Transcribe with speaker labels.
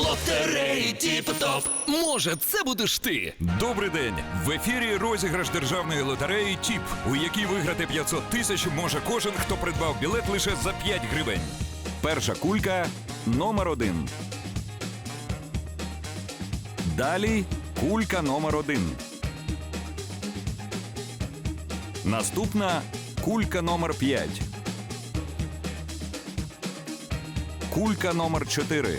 Speaker 1: Лотереї Тіп-топ. Може, це будеш ти?
Speaker 2: Добрий день! В ефірі розіграш державної лотереї ТІП, у якій виграти 500 тисяч може кожен, хто придбав білет лише за 5 гривень. Перша кулька номер один. Далі кулька номер один. Наступна кулька номер 5. Кулька номер 4.